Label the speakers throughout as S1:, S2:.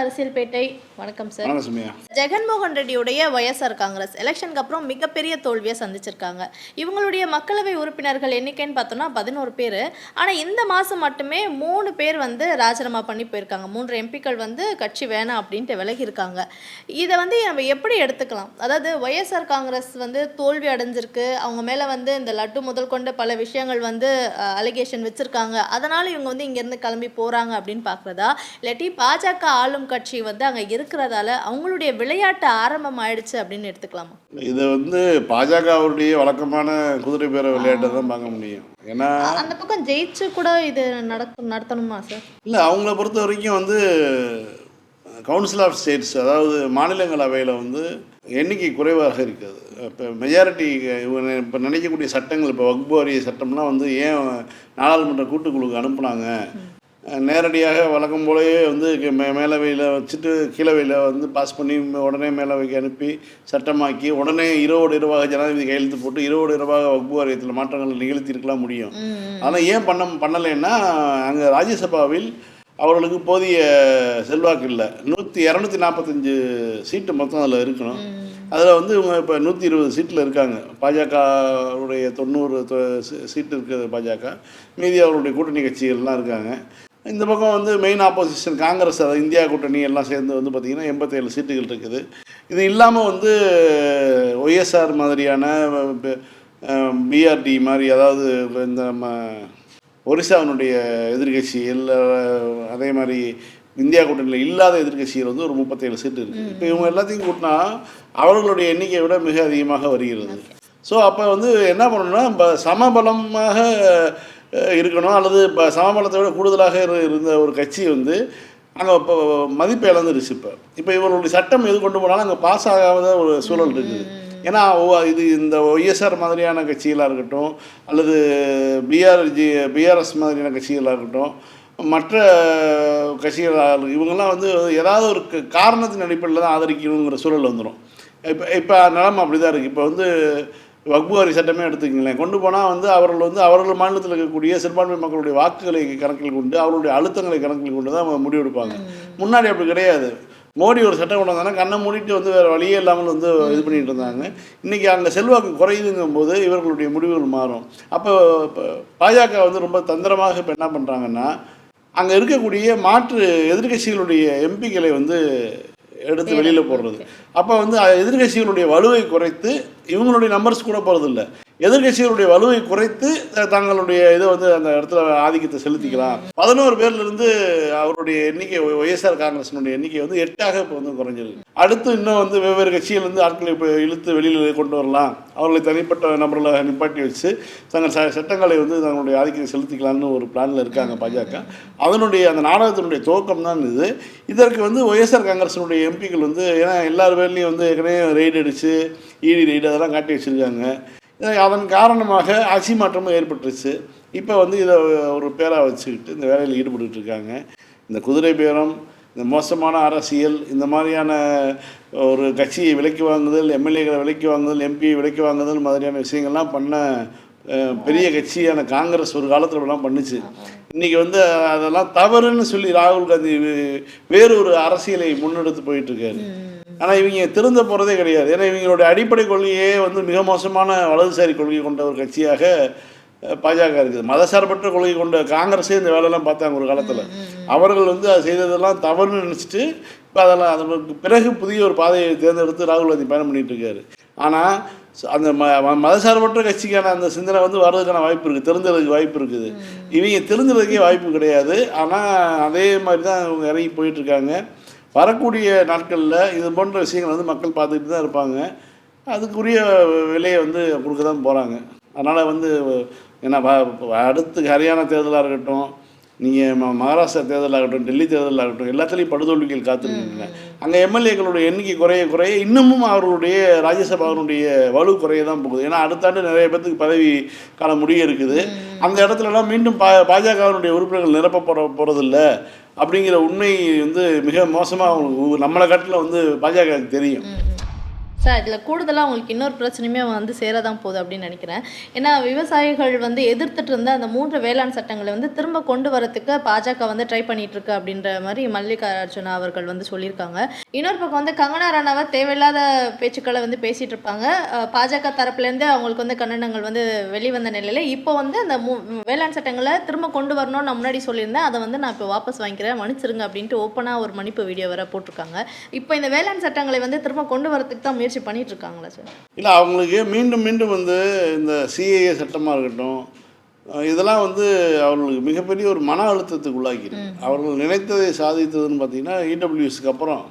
S1: அரசியல்பேட்டை. வணக்கம் சார். ஜெகன்மோகன் ரெட்டியுடைய ஒய்எஸ்ஆர் காங்கிரஸ். எலெக்ஷனுக்கு அப்புறம் மிகப்பெரிய தோல்வியை சந்திச்சிருக்காங்க. இவங்களுடைய மக்களவை உறுப்பினர்கள் எண்ணிக்கைன்னு பார்த்தோம்னா பதினோரு பேர். ஆனால் இந்த மாதம் மட்டுமே மூணு பேர் வந்து ராஜினாமா பண்ணி போயிருக்காங்க. மூன்று எம்பிக்கள் வந்து கட்சி வேணாம் அப்படின்ட்டு விலகி இருக்காங்க இதை வந்து நம்ம எப்படி எடுத்துக்கலாம்? அதாவது ஒய்எஸ்ஆர் காங்கிரஸ் வந்து தோல்வி அடைஞ்சிருக்கு. அவங்க மேலே வந்து இந்த லட்டு முதல் கொண்டு பல விஷயங்கள் வந்து அலிகேஷன் வச்சுருக்காங்க. அதனால் இவங்க வந்து இங்கேருந்து கிளம்பி போகிறாங்க அப்படின்னு பார்க்குறதா? இல்லாட்டி பாஜக ஆளும் கட்சி வந்து அங்கே இருக்கிறதால அவங்களுடைய விளையாட்டு ஆரம்பம் ஆயிடுச்சு அப்படின்னு எடுத்துக்கலாமா?
S2: இதை வந்து பாஜகவுடைய வழக்கமான குதிரை பேர விளையாட்டை தான் பார்க்க முடியும். ஏன்னா
S1: அந்த பக்கம் ஜெயிச்சு கூட இது நடக்கும் நடத்தணுமா சார்?
S2: இல்லை அவங்கள பொறுத்த வரைக்கும் வந்து கவுன்சில் ஆஃப் ஸ்டேட்ஸ் அதாவது மாநிலங்களவையில் வந்து எண்ணிக்கை குறைவாக இருக்குது. இப்போ மெஜாரிட்டி இவங்க இப்போ நினைக்கக்கூடிய சட்டங்கள் இப்போ வக்பு வாரிய சட்டம்லாம் வந்து ஏன் நாடாளுமன்ற கூட்டுக்குழுக்கு அனுப்புனாங்க? நேரடியாக வழக்கம் போலவே வந்து மே மேலவையில் வச்சுட்டு கீழவையில் வந்து பாஸ் பண்ணி உடனே மேலவைக்கு அனுப்பி சட்டமாக்கி உடனே இரவோடு இரவாக ஜனாதிபதி கையெழுத்து போட்டு இரவோடு இரவாக வக்பு வாரியத்தில் மாற்றங்கள் நிகழ்த்தியிருக்கலாம் முடியும். ஆனால் ஏன் பண்ண பண்ணலைன்னா அங்கே ராஜ்யசபாவில் அவர்களுக்கு போதிய செல்வாக்கு இல்லை. நூற்றி இரநூத்தி நாற்பத்தஞ்சு சீட்டு மொத்தம் அதில் இருக்கணும். அதில் வந்து இவங்க இப்போ நூற்றி இருபது சீட்டில் இருக்காங்க. பாஜகவுடைய தொண்ணூறு சீட்டு இருக்குது பாஜக. மீதி அவருடைய கூட்டணி கட்சிகள்லாம் இருக்காங்க. இந்த பக்கம் வந்து மெயின் ஆப்போசிஷன் காங்கிரஸ் அதாவது இந்தியா கூட்டணி எல்லாம் சேர்ந்து வந்து பார்த்திங்கன்னா எண்பத்தேழு சீட்டுகள் இருக்குது. இது இல்லாமல் வந்து ஒய்எஸ்ஆர் மாதிரியான பிஆர்டி மாதிரி அதாவது இந்த நம்ம ஒரிசாவினுடைய எதிர்கட்சி இல்லை அதே மாதிரி இந்தியா கூட்டணியில் இல்லாத எதிர்க்கட்சிகள் வந்து ஒரு முப்பத்தேழு சீட்டு இருக்குது இப்போ இவங்க எல்லாத்தையும் கூட்டினா அவர்களுடைய எண்ணிக்கையை விட மிக அதிகமாக வருகிறது. ஸோ அப்போ வந்து என்ன பண்ணணும்னா சமபலமாக இருக்கணும் அல்லது இப்போ சமபலத்தை விட கூடுதலாக இரு- இருந்த ஒரு கட்சி வந்து அங்கே இப்போ மதிப்பு இழந்துருச்சு இப்போ. இப்போ இவர்களுடைய சட்டம் எது கொண்டு போனாலும் அங்கே பாஸ் ஆகாத ஒரு சூழல் இருக்குது. ஏன்னா இது இந்த ஒய்எஸ்ஆர் மாதிரியான கட்சிகளாக இருக்கட்டும் அல்லது பிஆர்ஜி பிஆர்எஸ் மாதிரியான கட்சிகளாக இருக்கட்டும் மற்ற கட்சிகளாக இவங்கெல்லாம் வந்து ஏதாவது ஒரு காரணத்தின் அடிப்படையில் தான் ஆதரிக்கணுங்கிற சூழல் வந்துடும் இப்போ இப்போ நிலமை அப்படி தான் இருக்குது இப்போ வந்து வக்புவாரி சட்டமே எடுத்துக்கிங்களேன். கொண்டு போனால் வந்து அவர்கள் வந்து அவர்கள் மாநிலத்தில் இருக்கக்கூடிய சிறுபான்மை மக்களுடைய வாக்குகளை கணக்கில் கொண்டு அவர்களுடைய அழுத்தங்களை கணக்கில் கொண்டு தான் அவங்க முடிவெடுப்பாங்க. முன்னாடி அப்படி கிடையாது. மோடி ஒரு சட்டம் கொண்டு வந்தாங்கன்னா கண்ணை மூடிட்டு வந்து வேறு வழியே இல்லாமல் வந்து இது பண்ணிட்டு இருந்தாங்க. இன்றைக்கி அங்கே செல்வாக்கு குறையுதுங்கும் போது இவர்களுடைய முடிவுகள் மாறும். அப்போ பாஜக வந்து ரொம்ப தந்திரமாக இப்போ என்ன பண்ணுறாங்கன்னா அங்கே இருக்கக்கூடிய மாற்று எதிர்க்கட்சிகளுடைய எம்பிக்களை வந்து எடுத்து வெளியில் போடுறது. அப்போ வந்து எதிர்க்கட்சிகளுடைய வலுவை குறைத்து இவங்களுடைய நம்பர்ஸ் கூட போகிறதில்ல எதிர்க்கட்சிகளுடைய வலுவை குறைத்து தங்களுடைய இதை வந்து அந்த இடத்துல ஆதிக்கத்தை செலுத்திக்கலாம். பதினோரு பேர்லேருந்து அவருடைய எண்ணிக்கை ஒய்எஸ்ஆர் காங்கிரஸினுடைய எண்ணிக்கை வந்து எட்டாக இப்போ வந்து குறைஞ்சிருக்கு. அடுத்து இன்னும் வந்து வெவ்வேறு கட்சியிலேருந்து ஆட்களை இப்போ இழுத்து வெளியில் கொண்டு வரலாம். அவர்களை தனிப்பட்ட நபர்களை நிப்பாட்டி வச்சு தங்கள் ச சட்டங்களை வந்து தங்களுடைய ஆதிக்கத்தை செலுத்திக்கலாம்னு ஒரு பிளானில் இருக்காங்க பாஜக. அதனுடைய அந்த நாடகத்தினுடைய துவக்கம் தான் இது. இதற்கு வந்து ஒய்எஸ்ஆர் காங்கிரஸினுடைய எம்பிக்கள் வந்து ஏன்னா எல்லார் பேர்லேயும் வந்து ஏற்கனவே ரெய்டு அடித்து ஈடி ரீடு அதெல்லாம் காட்டி வச்சுருக்காங்க. அதன் காரணமாக அசி மாற்றமும் ஏற்பட்டுருச்சு. இப்போ வந்து இதை ஒரு பேராக வச்சுக்கிட்டு இந்த வேலையில் ஈடுபட்டுட்டு இருக்காங்க இந்த குதிரை பேரம் இந்த மோசமான அரசியல் இந்த மாதிரியான ஒரு கட்சியை விலைக்கு வாங்குதல் எம்எல்ஏகளை விலைக்கு வாங்குதல் எம்பியை விலைக்கு வாங்குதல் மாதிரியான விஷயங்கள்லாம் பண்ண பெரிய கட்சியான காங்கிரஸ் ஒரு காலத்தில் எல்லாம் பண்ணுச்சு. இன்றைக்கி வந்து அதெல்லாம் தவறுன்னு சொல்லி ராகுல் காந்தி வேறு ஒரு அரசியலை முன்னெடுத்து போயிட்டுருக்காரு ஆனால் இவங்க திருந்த போகிறதே கிடையாது. ஏன்னா இவங்களுடைய அடிப்படை கொள்கையே வந்து மிக மோசமான வலதுசாரி கொள்கை கொண்ட ஒரு கட்சியாக பாஜக இருக்குது. மதசார்பற்ற கொள்கை கொண்ட காங்கிரஸே இந்த வேலையெல்லாம் பார்த்தாங்க ஒரு காலத்தில். அவர்கள் வந்து அது செய்ததெல்லாம் தவறுன்னு நினச்சிட்டு இப்போ அதெல்லாம் அதற்கு பிறகு புதிய ஒரு பாதையை தேர்ந்தெடுத்து ராகுல் காந்தி பயணம் பண்ணிட்டு இருக்காரு. ஆனால் அந்த ம மதசார்பற்ற கட்சிக்கான அந்த சிந்தனை வந்து வர்றதுக்கான வாய்ப்பு இருக்குது தெரிஞ்சதுக்கு வாய்ப்பு இருக்குது. இவங்க தெரிஞ்சதுக்கே வாய்ப்பு கிடையாது. ஆனால் அதே மாதிரி தான் இவங்க இறங்கி போயிட்டு இருக்காங்க. வரக்கூடிய நாட்களில் இது போன்ற விஷயங்கள் வந்து மக்கள் பார்த்துக்கிட்டு தான் இருப்பாங்க. அதுக்குரிய விலையை வந்து கொடுக்க தான் போகிறாங்க அதனால் வந்து ஏன்னா வ- அடுத்து ஹரியானா தேர்தலாக இருக்கட்டும் நீங்கள் மகாராஷ்டிரா தேர்தலாகட்டும் டெல்லி தேர்தலாகட்டும் எல்லாத்துலேயும் படுதோல்விகள் காத்திருக்கீங்க அங்கே எம்எல்ஏக்களுடைய எண்ணிக்கை குறைய குறைய இன்னமும் அவர்களுடைய ராஜ்யசபாவினுடைய வலு குறைய தான் போகுது. ஏன்னா அடுத்த ஆண்டு நிறைய பேத்துக்கு பதவி கால முடிய இருக்குது. அந்த இடத்துலலாம் மீண்டும் பா பாஜகவினுடைய உறுப்பினர்கள் நிரப்ப போகிற போகிறதில்ல அப்படிங்கிற உண்மை வந்து மிக மோசமாக அவங்களுக்கு நம்மளை காட்டில் வந்து பாஜகவுக்கு தெரியும்.
S1: ஸோ இதில் கூடுதலாக அவங்களுக்கு இன்னொரு பிரச்சனையுமே வந்து சேரதான் போகுது அப்படின்னு நினைக்கிறேன். ஏன்னா விவசாயிகள் வந்து எதிர்த்துட்டு இருந்த அந்த மூன்று வேளாண் சட்டங்களை வந்து திரும்ப கொண்டு வரத்துக்கு பாஜக வந்து ட்ரை பண்ணிட்டு இருக்கு அப்படின்ற மாதிரி மல்லிகார்ஜுனா அவர்கள் வந்து சொல்லியிருக்காங்க. இன்னொரு பக்கம் வந்து கங்கனா ரனாவத் தேவையில்லாத பேச்சுக்களை வந்து பேசிட்டு இருப்பாங்க. பாஜக தரப்புலேருந்து அவங்களுக்கு வந்து கண்டனங்கள் வந்து வெளிவந்த நிலையில் இப்போ வந்து அந்த மூ வேளாண் சட்டங்களை திரும்ப கொண்டு வரணும்னு நான் முன்னாடி சொல்லியிருந்தேன். அதை வந்து நான் இப்போ வாபஸ் வாங்கிக்கிறேன். மன்னிச்சிருங்க அப்படின்ட்டு ஓப்பனாக ஒரு மன்னிப்பு வீடியோ வர போட்டிருக்காங்க. இப்போ இந்த வேளாண் சட்டங்களை வந்து திரும்ப கொண்டு வரதுக்கு தான் முயற்சி பண்ணிட்டு இருக்காங்களா சார்.
S2: இல்லை அவங்களுக்கு மீண்டும் மீண்டும் வந்து இந்த சிஏஏ சட்டமாக இருக்கட்டும் இதெல்லாம் வந்து அவர்களுக்கு மிகப்பெரிய ஒரு மன அழுத்தத்துக்கு உள்ளாக்கிருக்கு அவர்கள் நினைத்ததை சாதித்ததுன்னு பார்த்தீங்கன்னா இடபிள்யூஎஸ்க்கு அப்புறம்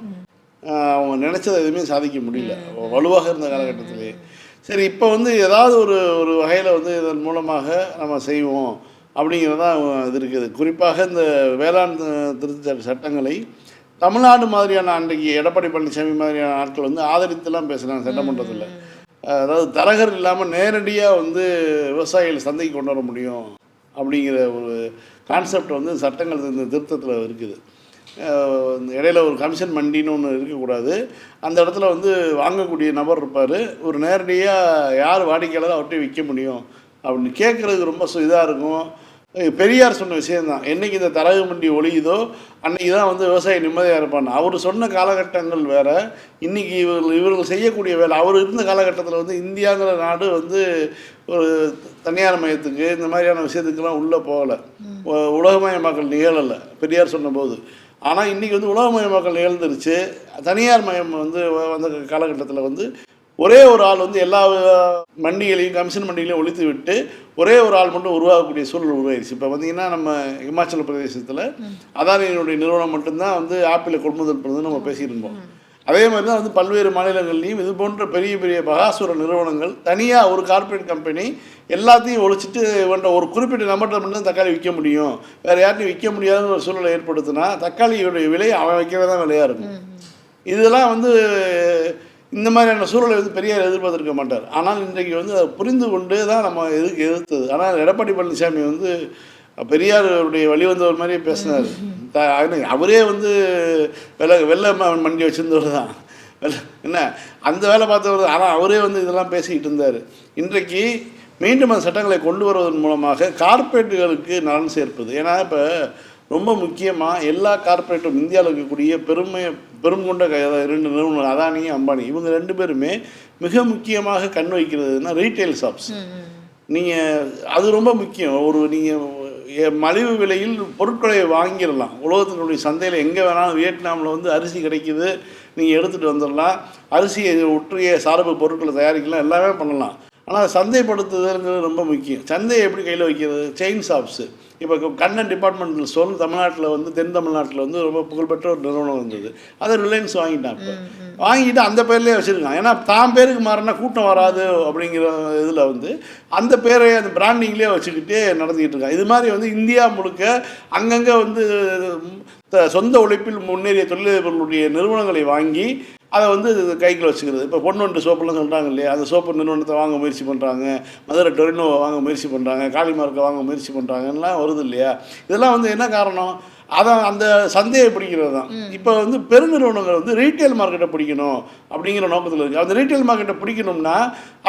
S2: அஹ் அவங்க நினைச்சதை எதுவுமே சாதிக்க முடியல. வலுவாக இருந்த காலகட்டத்திலே. சரி இப்போ வந்து ஏதாவது ஒரு ஒரு வகையில் வந்து இதன் மூலமாக நம்ம செய்வோம் அப்படிங்கிறது தான் இது இருக்குது. குறிப்பாக இந்த வேளாண் திருத்த சட்டங்களை தமிழ்நாடு மாதிரியான அன்றைக்கு எடப்பாடி பழனிசாமி மாதிரியான ஆட்கள் வந்து ஆதரித்துலாம் பேசுகிறாங்க சட்டமன்றத்தில். அதாவது தரகர் இல்லாமல் நேரடியாக வந்து விவசாயிகள் சந்தைக்கு கொண்டு வர முடியும் அப்படிங்கிற ஒரு கான்செப்ட் வந்து சட்டங்கள் இந்த திருத்தத்தில் இருக்குது. இடையில ஒரு கமிஷன் மண்டின்னு ஒன்று இருக்கக்கூடாது. அந்த இடத்துல வந்து வாங்கக்கூடிய நபர் இருப்பார். ஒரு நேரடியாக யார் வாடிக்கையாளர் அவர்கிட்ட விற்க முடியும். அப்படின்னு கேட்குறதுக்கு ரொம்ப இதாக இருக்கும். பெரியார் சொன்ன விஷயம்தான். என்னைக்கு இந்த தரகு மண்டி ஒழியுதோ அன்னைக்கு தான் வந்து விவசாயி நிம்மதியாக இருப்பான். அவர் சொன்ன காலகட்டங்கள் வேற. இன்னைக்கு இவர்கள் இவர்கள் செய்யக்கூடிய வேலை அவர் இருந்த காலகட்டத்தில் வந்து இந்தியாங்கிற நாடு வந்து ஒரு தனியார் மையத்துக்கு இந்த மாதிரியான விஷயத்துக்கெல்லாம் உள்ளே போகலை. உலகமயமாக்கல் நிகழலை பெரியார் சொன்னபோது. ஆனால் இன்றைக்கி வந்து உலகமயமாக்கல் நிகழ்ந்துருச்சு. தனியார் மயம் வந்து வந்த காலகட்டத்தில் வந்து ஒரே ஒரு ஆள் வந்து எல்லா மண்டிகளையும் கமிஷன் மண்டிகளையும் ஒழித்து விட்டு ஒரே ஒரு ஆள் மட்டும் உருவாகக்கூடிய சூழல் உருவாயிருச்சு. இப்போ பார்த்தீங்கன்னா நம்ம இமாச்சல பிரதேசத்தில் அதானியினுடைய நிறுவனம் மட்டும்தான் வந்து ஆப்பிளை கொள்முதல் பண்ணுறதுன்னு நம்ம பேசியிருந்தோம். அதே மாதிரி தான் வந்து பல்வேறு மாநிலங்கள்லையும் இது போன்ற பெரிய பெரிய பகாசுர நிறுவனங்கள் தனியாக ஒரு கார்ப்பரேட் கம்பெனி எல்லாத்தையும் ஒழிச்சிட்டு இவன்ட்ட ஒரு குறிப்பிட்ட நம்பர்கிட்ட மட்டும் தான் தக்காளி விற்க முடியும். வேறு யார்ட்டையும் விற்க முடியாத ஒரு சூழலை ஏற்படுத்தினா தக்காளியோடைய விலை அவன் வைக்கிறதா தான் விலையாக இருக்கும் இதெல்லாம் வந்து இந்த மாதிரியான சூழலை வந்து பெரியார் எதிர்பார்த்துருக்க மாட்டார். ஆனால் இன்றைக்கு வந்து அதை புரிந்து கொண்டு தான் நம்ம எதுக்கு எதிர்த்தது. ஆனால் எடப்பாடி பழனிசாமி வந்து பெரியாருடைய வழிவந்தவர் மாதிரியே பேசினார். த- அவரே வந்து வெள்ள வெள்ள மண்டி வச்சிருந்தவர் தான். என்ன அந்த வேலை பார்த்தவர் ஆனால் அவரே வந்து இதெல்லாம் பேசிக்கிட்டு இருந்தார். இன்றைக்கு மீண்டும் அந்த சட்டங்களை கொண்டு வருவதன் மூலமாக கார்பரேட்டுகளுக்கு நலன் சேர்ப்பது. ஏன்னா இப்போ ரொம்ப முக்கியமாக எல்லா கார்ப்பரேட்டும் இந்தியாவில் இருக்கக்கூடிய பெருமை பெரும் கொண்ட ரெண்டு நிறுவனங்கள் அதானி அம்பானி இவங்க ரெண்டு பேருமே மிக முக்கியமாக கண் வைக்கிறதுனா ரீட்டைல் ஷாப்ஸ் நீங்கள் அது ரொம்ப முக்கியம். ஒரு நீங்கள் மலிவு விலையில் பொருட்களை வாங்கிடலாம். உலகத்தினுடைய சந்தையில் எங்கே வேணாலும் வியட்நாமில் வந்து அரிசி கிடைக்குது நீங்கள் எடுத்துகிட்டு வந்துடலாம். அரிசியை ஒற்றிய சார்பு பொருட்களை தயாரிக்கலாம் எல்லாமே பண்ணலாம். ஆனால் சந்தைப்படுத்துதல்ங்கிறது ரொம்ப முக்கியம். சந்தையை எப்படி கையில் வைக்கிறது? செயின் ஷாப்ஸு இப்போ கண்ணன் டிபார்ட்மெண்டல் ஸ்டோர் தமிழ்நாட்டில் வந்து தென் தமிழ்நாட்டில் வந்து ரொம்ப புகழ்பெற்ற ஒரு நிறுவனம் வந்தது அதை ரிலையன்ஸ் வாங்கிட்டான் இப்போ. வாங்கிட்டு அந்த பேர்லேயே வச்சுருக்கான். ஏன்னா தான் பேருக்கு மாறினா கூட்டம் வராது அப்படிங்கிற இதில் வந்து அந்த பேரை அந்த பிராண்டிங்லேயே வச்சுக்கிட்டே நடந்துக்கிட்டு இருக்கான். இது மாதிரி வந்து இந்தியா முழுக்க அங்கங்கே வந்து சொந்த உழைப்பில் முன்னேறிய தொழிலதிபர்களுடைய நிறுவனங்களை வாங்கி அதை வந்து கைக்குள்ள வச்சுக்கிறது. இப்போ பொன்னொன்று சோப்புலாம் சொல்கிறாங்க இல்லையா? அந்த சோப்பு நிறுவனத்தை வாங்க முயற்சி பண்ணுறாங்க மதுரை டொரினோவை வாங்க முயற்சி பண்ணுறாங்க காளிமார்க்கை வாங்க முயற்சி பண்ணுறாங்கலாம் வருது இல்லையா? இதெல்லாம் வந்து என்ன காரணம்? அதான் அந்த சந்தையை பிடிக்கிறது தான். இப்போ வந்து பெருநிறுவனங்கள் வந்து ரீட்டைல் மார்க்கெட்டை பிடிக்கணும் அப்படிங்கிற நோக்கத்தில் இருக்குது அந்த ரீட்டைல் மார்க்கெட்டை பிடிக்கணும்னா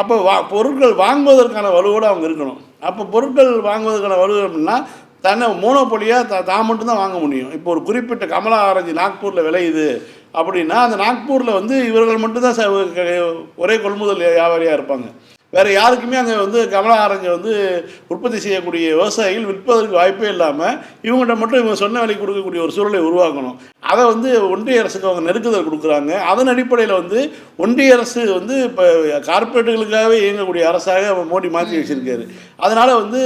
S2: அப்போ வா பொருட்கள் வாங்குவதற்கான வலுவோடு அவங்க இருக்கணும். அப்போ பொருட்கள் வாங்குவதற்கான வலு அப்படின்னா தன்னை மோனோபொலியாக த தான் மட்டும்தான் வாங்க முடியும். இப்போ ஒரு குறிப்பிட்ட கமலா ஆரஞ்சு நாக்பூரில் விளையுது. அப்படின்னா அந்த நாக்பூரில் வந்து இவர்கள் மட்டும்தான் ச- க- ஒரே கொள்முதல் வியாபாரியாக இருப்பாங்க. வேறு யாருக்குமே அங்கே வந்து கமலா ஆரஞ்சை வந்து உற்பத்தி செய்யக்கூடிய விவசாயிகள் விற்பதற்கு வாய்ப்பே இல்லாமல் இவங்கள்ட்ட மட்டும் இவங்க சொன்ன விலைக்கு கொடுக்கக்கூடிய ஒரு சூழலை உருவாக்கணும். அதை வந்து ஒன்றிய அரசுக்கு அவங்க நெருக்குதல் கொடுக்குறாங்க. அதன் அடிப்படையில் வந்து ஒன்றிய அரசு வந்து இப்போ கார்ப்பரேட்டுகளுக்காகவே இயங்கக்கூடிய அரசாக மோடி மாற்றி வச்சுருக்காரு. அதனால் வந்து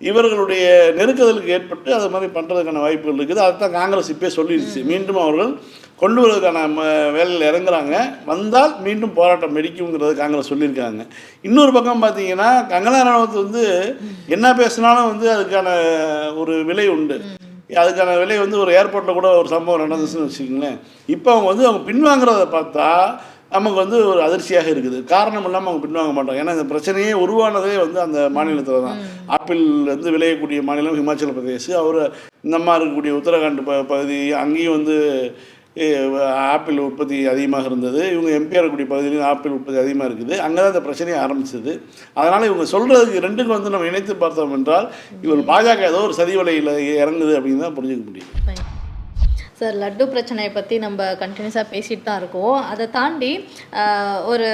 S2: இவர்களுடைய நெருக்குதலுக்கு ஏற்பட்டு அது மாதிரி பண்ணுறதுக்கான வாய்ப்புகள் இருக்குது. அதைத்தான் காங்கிரஸ் இப்பே சொல்லிடுச்சு மீண்டும் அவர்கள் கொண்டு வருவதற்கான வேலையில் இறங்குறாங்க. வந்தால் மீண்டும் போராட்டம் வெடிக்குங்கிறது காங்கிரஸ் சொல்லியிருக்காங்க. இன்னொரு பக்கம் பார்த்தீங்கன்னா கங்கனா ரனாவத் வந்து என்ன பேசினாலும் வந்து அதுக்கான ஒரு விலை உண்டு. அதுக்கான விலை வந்து ஒரு ஏர்போர்ட்டில் கூட ஒரு சம்பவம் நடந்துச்சுன்னு வச்சுக்கோங்களேன். இப்போ அவங்க வந்து அவங்க பின்வாங்குறத பார்த்தா நமக்கு வந்து ஒரு அதிர்ச்சியாக இருக்குது. காரணம் இல்லாமல் அவங்க பின்வாங்க மாட்டாங்க. ஏன்னா இந்த பிரச்சனையே உருவானதே வந்து அந்த மாநிலத்தில் தான். ஆப்பிள் வந்து விளையக்கூடிய மாநிலம் ஹிமாச்சல பிரதேஷ் அவர் இந்த மாதிரி இருக்கக்கூடிய உத்தரகாண்ட் ப பகுதி அங்கேயும் வந்து ஆப்பிள் உற்பத்தி அதிகமாக இருந்தது. இவங்க எம்பிஆர்குடி பகுதியிலும் ஆப்பிள் உற்பத்தி அதிகமாக இருக்குது. அங்கே தான் இந்த பிரச்சனையை ஆரம்பிச்சது. அதனால் இவங்க சொல்கிறதுக்கு ரெண்டுக்கும் வந்து நம்ம இணைத்து பார்த்தோம் என்றால் இவர் பாஜக ஏதோ ஒரு சதி வலையில் இறங்குது அப்படின்னு தான் புரிஞ்சுக்க முடியும்.
S1: சார் லட்டு பிரச்சனையை பற்றி நம்ம கண்டினியூஸாக பேசிகிட்டு தான் இருக்கோம். அதை தாண்டி ஒரு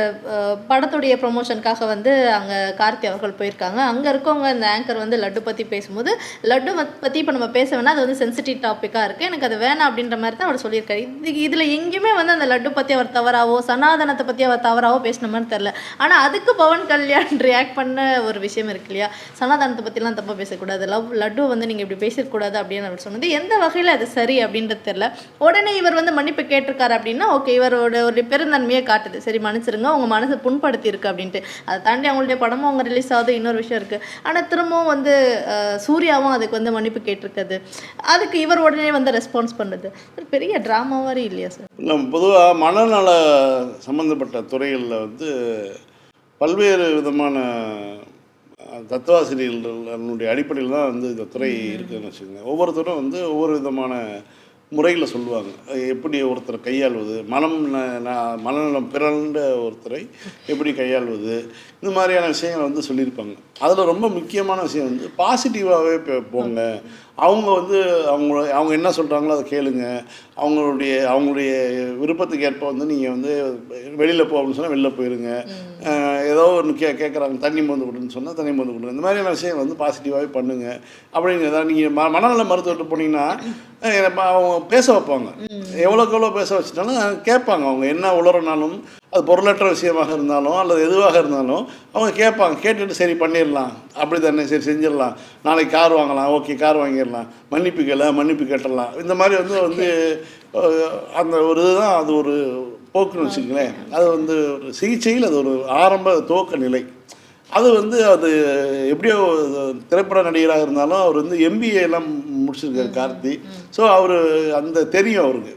S1: படத்துடைய ப்ரொமோஷனுக்காக வந்து அங்கே கார்த்தி அவர்கள் போயிருக்காங்க. அங்கே இருக்கவங்க இந்த ஆங்கர் வந்து லட்டு பற்றி பேசும்போது லட்டு பற்றி இப்போ நம்ம பேச வேணால் அது வந்து சென்சிட்டிவ் டாப்பிக்காக இருக்குது எனக்கு அது வேணாம் அப்படின்ற மாதிரி தான் அவர் சொல்லியிருக்காரு. இது இதில் எங்கேயுமே வந்து அந்த லட்டு பற்றி அவர் தவறாவோ சனாதனத்தை பற்றி அவர் தவறாவோ பேசின மாதிரி தெரில ஆனால் அதுக்கு பவன் கல்யாண் ரியாக்ட் பண்ண ஒரு விஷயம் இருக்கு இல்லையா? சனாதனத்தை பற்றிலாம் தப்பாக பேசக்கூடாது. லவ் லட்டு வந்து நீங்கள் இப்படி பேசக்கூடாது அப்படின்னு அவர் சொன்னது. எந்த வகையில் அது சரி அப்படின்றது தெரியல. உடனே இவர் வந்து மன்னிப்பு கேட்டிருக்காரு அப்படின்னா ஓகே இவரோட ஒரு பெருந்தன்மையை காட்டுது. சரி மன்னிச்சிருங்க. உங்க மனசை புண்படுத்தி இருக்கு அப்படின்ட்டு. அதை தாண்டி அவங்களுடைய படமும் அவங்க ரிலீஸ் ஆகுது. இன்னொரு விஷயம் இருக்கு. ஆனா திரும்பவும் வந்து சூர்யாவும் அதுக்கு வந்து மன்னிப்பு கேட்டிருக்குது. அதுக்கு இவர் உடனே வந்து ரெஸ்பான்ஸ் பண்ணுறது ஒரு பெரிய ட்ராமாவாரி இல்லையா சார்
S2: இல்லை பொதுவாக மனநல சம்மந்தப்பட்ட துறைகளில் வந்து பல்வேறு விதமான தத்துவாசிரியர்களுடைய அடிப்படையில் தான் வந்து இந்த துறை இருக்குதுன்னு வச்சுக்கோங்க ஒவ்வொருத்தரும் வந்து ஒவ்வொரு விதமான முறையில் சொல்லுவாங்க. எப்படி ஒருத்தரை கையாள்வது மனம் ந- ந- மனநலம் பிறந்த ஒருத்தரை எப்படி கையாள்வது இந்த மாதிரியான விஷயங்களை வந்து சொல்லியிருப்பாங்க. அதில் ரொம்ப முக்கியமான விஷயம் வந்து பாசிட்டிவாகவே போங்க. அவங்க வந்து அவங்க அவங்க என்ன சொல்கிறாங்களோ அதை கேளுங்க. அவங்களுடைய அவங்களுடைய விருப்பத்துக்கு ஏற்ப வந்து நீங்கள் வந்து வெளியில் போ அப்படின்னு சொன்னால் வெளில போயிருங்க. ஏதோ ஒன்று கே கேட்குறாங்க தண்ணி மருந்து கொடுன்னு சொன்னால் தண்ணி மருந்து கொடுங்க. இந்த மாதிரியான விஷயங்கள் வந்து பாசிட்டிவாகவே பண்ணுங்க. அப்படிங்கிறதா நீங்கள் ம மனநல மருத்துவர்கிட்ட போனீங்கன்னா அவங்க பேச வைப்பாங்க. எவ்வளோக்கு எவ்வளோ பேச வச்சுட்டாலும் கேட்பாங்க. அவங்க என்ன உளறனாலும் அது பொருளற்ற விஷயமாக இருந்தாலும் அல்லது எதுவாக இருந்தாலும் அவங்க கேட்பாங்க கேட்டுட்டு சரி பண்ணிடலாம் அப்படி தானே சரி செஞ்சிடலாம். நாளைக்கு கார் வாங்கலாம் ஓகே கார் வாங்கிடலாம். மன்னிப்பு கேள மன்னிப்பு கேட்டலாம். இந்த மாதிரி வந்து வந்து அந்த ஒரு இதுதான் அது ஒரு போக்குன்னு வச்சுக்கங்களேன். அது வந்து ஒரு சிகிச்சையில் அது ஒரு ஆரம்ப துவக்க நிலை. அது வந்து அது எப்படியோ திரைப்பட நடிகராக இருந்தாலும் அவர் வந்து எம்பிஏ எல்லாம் முடிச்சிருக்காரு கார்த்தி. ஸோ அவர் அந்த தெரியும் அவருக்கு.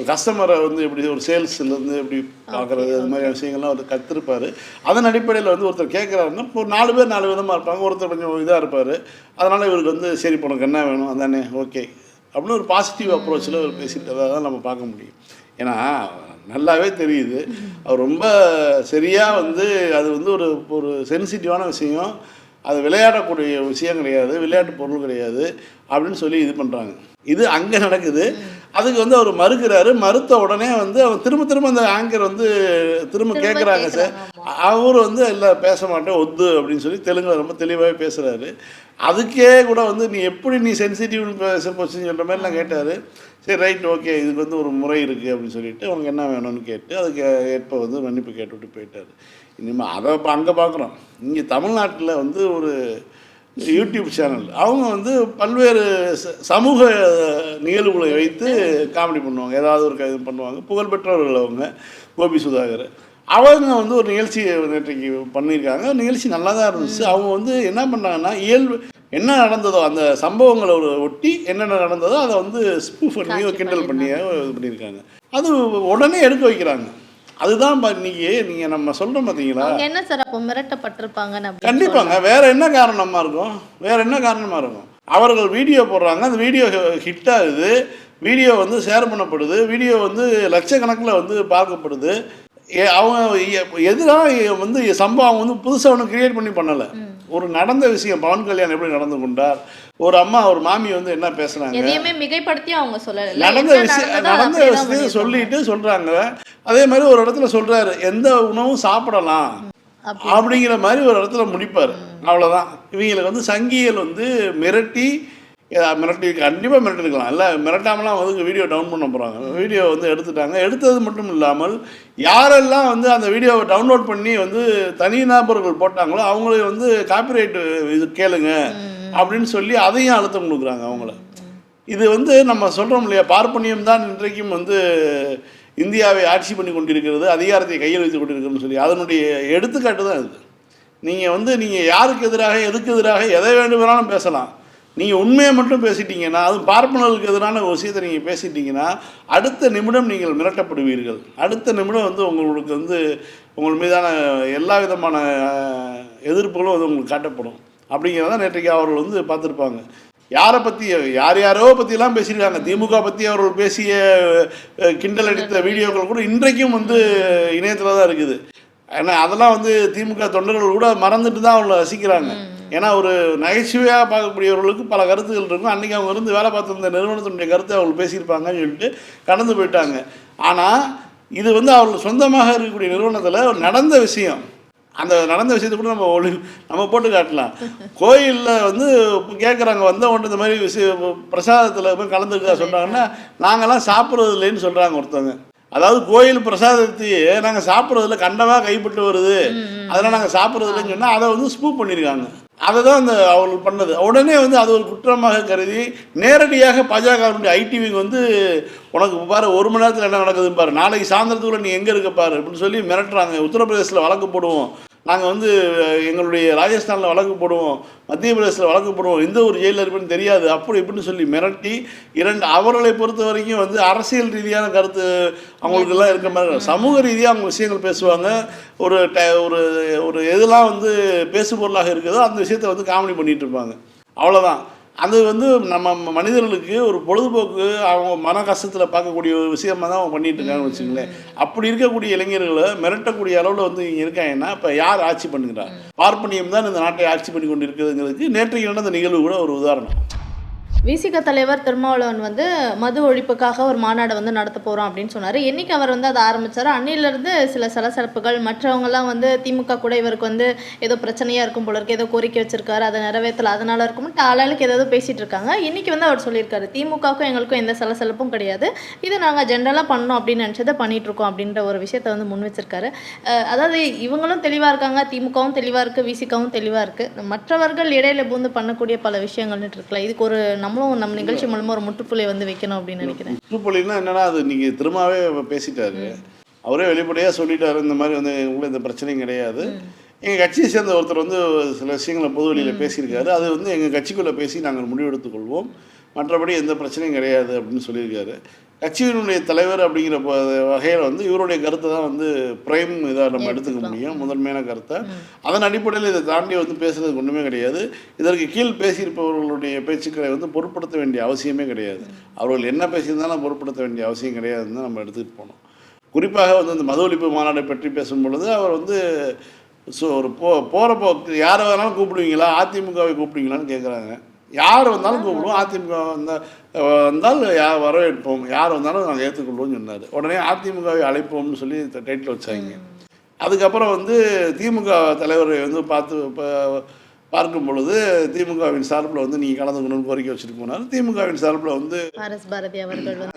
S2: ஒரு கஸ்டமரை வந்து எப்படி ஒரு சேல்ஸ்லேருந்து எப்படி பார்க்குறது அது மாதிரி விஷயங்கள்லாம் அவர் கற்றுருப்பார் அதன் அடிப்படையில் வந்து ஒருத்தர் கேட்குறாருன்னா இப்போ ஒரு நாலு பேர் நாலு விதமாக இருப்பாங்க. ஒருத்தர் கொஞ்சம் இதாக இருப்பார். அதனால் இவருக்கு வந்து சரி இப்போ உனக்கு என்ன வேணும்? அதானே ஓகே அப்படின்னு ஒரு பாசிட்டிவ் அப்ரோச்சில் அவர் பேசிட்டு தான் நம்ம பார்க்க முடியும். ஏன்னா நல்லாவே தெரியுது. அவர் ரொம்ப சரியாக வந்து அது வந்து ஒரு ஒரு சென்சிட்டிவான விஷயம். அது விளையாடக்கூடிய விஷயம் கிடையாது. விளையாட்டு பொருள் கிடையாது. அப்படின்னு சொல்லி இது பண்ணுறாங்க இது அங்கே நடக்குது. அதுக்கு வந்து அவர் மறுக்கிறாரு. மறுத்த உடனே வந்து அவர் திரும்ப திரும்ப அந்த ஆங்கர் வந்து திரும்ப கேட்குறாங்க சார். அவர் வந்து இல்லை பேச மாட்டேன் ஒத்து அப்படின்னு சொல்லி தெலுங்குல ரொம்ப தெளிவாகவே பேசுகிறாரு அதுக்கே கூட வந்து நீ எப்படி நீ சென்சிட்டிவ் பேச போச்சுன்னு சொல்கிற மாதிரிலாம் கேட்டார். சரி ரைட் ஓகே இதுக்கு வந்து ஒரு முறை இருக்குது அப்படின்னு சொல்லிட்டு உனக்கு என்ன வேணும்னு கேட்டு அதுக்கு ஏற்ப வந்து மன்னிப்பு கேட்டுவிட்டு போயிட்டார். இனிமேல் அதை இப்போ அங்கே பார்க்குறோம் இங்கே தமிழ்நாட்டில் வந்து ஒரு யூடியூப் சேனல் அவங்க வந்து பல்வேறு ச- சமூக நிகழ்வுகளை வைத்து காமெடி பண்ணுவாங்க. ஏதாவது ஒரு இது பண்ணுவாங்க. புகழ்பெற்றவர்கள் அவங்க. கோபி சுதாகர். அவங்க வந்து ஒரு நிகழ்ச்சி நேற்றைக்கு பண்ணியிருக்காங்க. நிகழ்ச்சி நல்லா தான் இருந்துச்சு. அவங்க வந்து என்ன பண்ணாங்கன்னா இயல்பு என்ன நடந்ததோ அந்த சம்பவங்களை ஒரு ஒட்டி என்னென்ன நடந்ததோ அதை வந்து ஸ்பூஃப் பண்ணி கிண்டல் பண்ணி இது பண்ணியிருக்காங்க. அது உடனே எடுக்க வைக்கிறாங்க. அதுதான் இன்னைக்கு நீங்கள் நம்ம சொல்கிறோம் பார்த்தீங்களா
S1: அவங்க என்ன சார் அப்போ மிரட்டப்பட்டிருப்பாங்கன்னு அப்படின்னு
S2: கண்டிப்பாங்க. வேற என்ன காரணமா இருக்கும்? வேற என்ன காரணமா இருக்கும்? அவர்கள் வீடியோ போடுறாங்க. அந்த வீடியோ ஹிட் ஆகுது வீடியோ வந்து ஷேர் பண்ணப்படுது. வீடியோ வந்து லட்சக்கணக்கில் வந்து பார்க்கப்படுது. அவங்க எதிராக வந்து சம்பவம் வந்து புதுசாக ஒன்றும் கிரியேட் பண்ணி பண்ணலை. ஒரு நடந்த விஷயம் பவன் கல்யாண் எப்படி நடந்து கொண்டார்? ஒரு அம்மா ஒரு மாமி வந்து என்ன
S1: எதையுமே மிகைப்படுத்தி அவங்க சொல்லல.
S2: நடந்த விஷயம் நடந்த விஷயத்தை சொல்லிட்டு சொல்றாங்க. அதே மாதிரி ஒரு இடத்துல சொல்றாரு எந்த உணவும் சாப்பிடலாம்? அப்படிங்கிற மாதிரி ஒரு இடத்துல முடிப்பார். அவ்வளோதான் இவங்களுக்கு வந்து சங்கிகள் வந்து மிரட்டி அஹ், மிரட்டி கண்டிப்பாக மிரட்டிருக்கலாம். இல்லை மிரட்டாமலாம் வந்து வீடியோ டவுன் பண்ண போகிறாங்க வீடியோ வந்து எடுத்துட்டாங்க. எடுத்தது மட்டும் இல்லாமல் யாரெல்லாம் வந்து அந்த வீடியோவை டவுன்லோட் பண்ணி வந்து தனிநபர்கள் போட்டாங்களோ அவங்களே வந்து காப்பிரைட் இது கேளுங்க அப்படின்னு சொல்லி அதையும் அழுத்தம் கொடுக்குறாங்க அவங்கள. இது வந்து நம்ம சொல்கிறோம் இல்லையா? பார்ப்பனியம் தான் இன்றைக்கும் வந்து இந்தியாவை ஆட்சி பண்ணி கொண்டிருக்கிறது அதிகாரத்தை கையில் வைத்துக் கொண்டிருக்கிறதுன்னு சொல்லி. அதனுடைய எடுத்துக்காட்டு தான் இது. நீங்கள் வந்து நீங்கள் யாருக்கு எதிராக எதுக்கு எதிராக எதை வேண்டுமானாலும் பேசலாம். நீங்கள் உண்மையை மட்டும் பேசிட்டீங்கன்னா அதுவும் பார்ப்பனர்களுக்கு எதிரான ஒரு விஷயத்தை நீங்கள் பேசிட்டீங்கன்னா அடுத்த நிமிடம் நீங்கள் மிரட்டப்படுவீர்கள். அடுத்த நிமிடம் வந்து உங்களுக்கு வந்து உங்கள் மீதான எல்லா விதமான எதிர்ப்புகளும் வந்து உங்களுக்கு காட்டப்படும். அப்படிங்கிறத நேற்றைக்கு அவர்கள் வந்து பார்த்துருப்பாங்க. யாரை பற்றி யார் யாரோ பற்றிலாம் பேசியிருக்காங்க. திமுக பற்றி அவர்கள் பேசிய கிண்டல் அடித்த வீடியோக்கள் கூட இன்றைக்கும் வந்து இணையத்தில் தான் இருக்குது. ஏன்னா அதெல்லாம் வந்து திமுக தொண்டர்கள் கூட மறந்துட்டு தான் அவங்கள ரசிக்கிறாங்க. ஏன்னா ஒரு நகைச்சுவையாக பார்க்கக்கூடியவர்களுக்கு பல கருத்துக்கள் இருக்கும். அன்றைக்கி அவங்க இருந்து வேலை பார்த்துருந்த நிறுவனத்தினுடைய கருத்தை அவங்க பேசியிருப்பாங்கன்னு சொல்லிட்டு கடந்து போயிட்டாங்க. ஆனால் இது வந்து அவர்கள் சொந்தமாக இருக்கக்கூடிய நிறுவனத்தில் நடந்த விஷயம். அந்த நடந்த விஷயத்தை கூட நம்ம ஒளி நம்ம போட்டு காட்டலாம். கோயிலில் வந்து கேட்குறாங்க வந்தவன்ட்டு இந்த மாதிரி விஷயம் பிரசாதத்தில் போய் கலந்துக்க சொல்கிறாங்கன்னா நாங்கள்லாம் சாப்பிட்றது இல்லைன்னு சொல்கிறாங்க ஒருத்தவங்க. அதாவது கோயில் பிரசாதத்தையே நாங்கள் சாப்பிட்றதுல கண்டமாக கைப்பட்டு வருது. அதெல்லாம் நாங்கள் சாப்பிட்றது இல்லைன்னு சொன்னால் அதை வந்து ஸ்பூப் பண்ணியிருக்காங்க அதை தான் அந்த அவர்கள் பண்ணது. உடனே வந்து அது ஒரு குற்றமாக கருதி நேரடியாக பாஜகவினுடைய ஐடிவிக்கு வந்து உனக்கு பாரு ஒரு மணி நேரத்தில் என்ன நடக்குதுன்னு பாரு. நாளைக்கு சாயந்தரத்துக்குள்ளே நீ எங்கே இருக்க பாரு. அப்படின்னு சொல்லி மிரட்டுறாங்க. உத்தரப்பிரதேசத்தில் வழக்கு போடுவோம். நாங்கள் வந்து எங்களுடைய ராஜஸ்தானில் வழக்கு போடுவோம் மத்திய பிரதேசத்தில் வழக்கு போடுவோம் எந்த ஒரு ஜெயிலில் இருப்பேன்னு தெரியாது. அப்படி இப்படின்னு சொல்லி மிரட்டி இரண்டு அவர்களை பொறுத்த வரைக்கும் வந்து அரசியல் ரீதியான கருத்து அவங்களுக்கெல்லாம் இருக்க மாதிரி சமூக ரீதியாக அவங்க விஷயங்கள் பேசுவாங்க. ஒரு ட ஒரு ஒரு எதெல்லாம் வந்து பேசுபொருளாக இருக்குதோ அந்த விஷயத்தை வந்து காமெடி பண்ணிகிட்டு இருப்பாங்க. அவ்வளோதான் அது வந்து நம்ம மனிதர்களுக்கு ஒரு பொழுதுபோக்கு அவங்க மன கஷ்டத்தில் பார்க்கக்கூடிய ஒரு விஷயமா தான் அவங்க பண்ணிட்டு இருக்காங்கன்னு வச்சுங்களேன் அப்படி இருக்கக்கூடிய இளைஞர்களை மிரட்டக்கூடிய அளவில் வந்து இங்கே இருக்காங்கன்னா இப்போ யார் ஆட்சி பண்ணுங்கிறா பார்ப்பனியம் தான் இந்த நாட்டை ஆட்சி பண்ணி கொண்டு இருக்குதுங்கிறதுக்கு நேற்றைக்கு நடந்த நிகழ்வு கூட ஒரு உதாரணம்.
S1: விசிக தலைவர் திருமாவளவன் வந்து மது ஒழிப்புக்காக ஒரு மாநாடு வந்து நடத்த போகிறோம் அப்படின்னு சொன்னார். என்னைக்கு அவர் வந்து அதை ஆரம்பித்தார் அன்னையிலேருந்து சில சலசலப்புகள் மற்றவங்கெல்லாம் வந்து திமுக கூட இவருக்கு வந்து ஏதோ பிரச்சனையாக இருக்கும் போல இருக்கு ஏதோ கோரிக்கை வச்சுருக்காரு அதை நிறைவேற்றல அதனால் இருக்கும்ட்டு ஆளாளுக்கு ஏதாவது பேசிகிட்டு இருக்காங்க. இன்னைக்கு வந்து அவர் சொல்லியிருக்காரு திமுகவுக்கும் எங்களுக்கும் எந்த சலசலப்பும் கிடையாது. இதை நாங்கள் ஜென்ரலாக பண்ணோம் அப்படின்னு நினச்சதை பண்ணிகிட்ருக்கோம் இருக்கோம் அப்படின்ற ஒரு விஷயத்தை வந்து முன் வச்சிருக்காரு. அதாவது இவங்களும் தெளிவாக இருக்காங்க திமுகவும் தெளிவாக இருக்குது விசிகாவும் தெளிவாக இருக்குது மற்றவர்கள் இடையில பூந்து பண்ணக்கூடிய பல விஷயங்கள்னு இருக்குல்ல இதுக்கு ஒரு நம்மளும் நம்ம நிகழ்ச்சி மூலமாக ஒரு முற்றுப்புள்ளி வந்து வைக்கணும் அப்படின்னு நினைக்கிறேன்.
S2: முற்றுப்புள்ளின்னா என்னன்னா அது நீங்கள் திரும்பவே பேசிட்டாரு. அவரே வெளிப்படையாக சொல்லிட்டாரு இந்த மாதிரி வந்து உங்களுக்கு இந்த பிரச்சனையும் கிடையாது. எங்கள் கட்சியை சேர்ந்த ஒருத்தர் வந்து சில விஷயங்களை பொது வெளியில் பேசியிருக்காரு. அது வந்து எங்கள் கட்சிக்குள்ளே பேசி நாங்கள் முடிவெடுத்துக்கொள்வோம் மற்றபடி எந்த பிரச்சனையும் கிடையாது அப்படின்னு சொல்லியிருக்காரு. கட்சியினுடைய தலைவர் அப்படிங்கிற வகையில் வந்து இவருடைய கருத்தை தான் வந்து பிரைம் இதாக நம்ம எடுத்துக்க முடியும். முதன்மையான கருத்தை. அதன் அடிப்படையில் இதை தாண்டி வந்து பேசுறதுக்கு ஒன்றுமே கிடையாது. இதற்கு கீழ் பேசியிருப்பவர்களுடைய பேச்சுக்களை வந்து பொருட்படுத்த வேண்டிய அவசியமே கிடையாது. அவர்கள் என்ன பேசியிருந்தாலும் பொருட்படுத்த வேண்டிய அவசியம் கிடையாதுன்னு தான் நம்ம எடுத்துகிட்டு போனோம். குறிப்பாக வந்து இந்த மது ஒழிப்பு மாநாட்டை பற்றி பேசும் பொழுது அவர் வந்து ஸோ ஒரு போ போகிறப்போ யாரை வேணாலும் கூப்பிடுவீங்களா? அதிமுகவை கூப்பிடுவீங்களான்னு கேட்குறாங்க யார் வந்தாலும் கூப்பிடுவோம். அதிமுக வந்தால் வந்தால் யார் வரவேற்போம். யார் வந்தாலும் நாங்கள் ஏற்றுக்கொள்வோம்னு சொன்னார். உடனே அதிமுகவை அழைப்போம்னு சொல்லி டைட்டில் வச்சாங்க. அதுக்கப்புறம் வந்து திமுக தலைவரை வந்து பார்த்து ப- பார்க்கும் பொழுது திமுகவின் சார்பில் வந்து நீங்கள் கலந்துக்கணும்னு கோரிக்கை வச்சுட்டு போனார் திமுகவின் சார்பில் வந்து
S1: எஸ்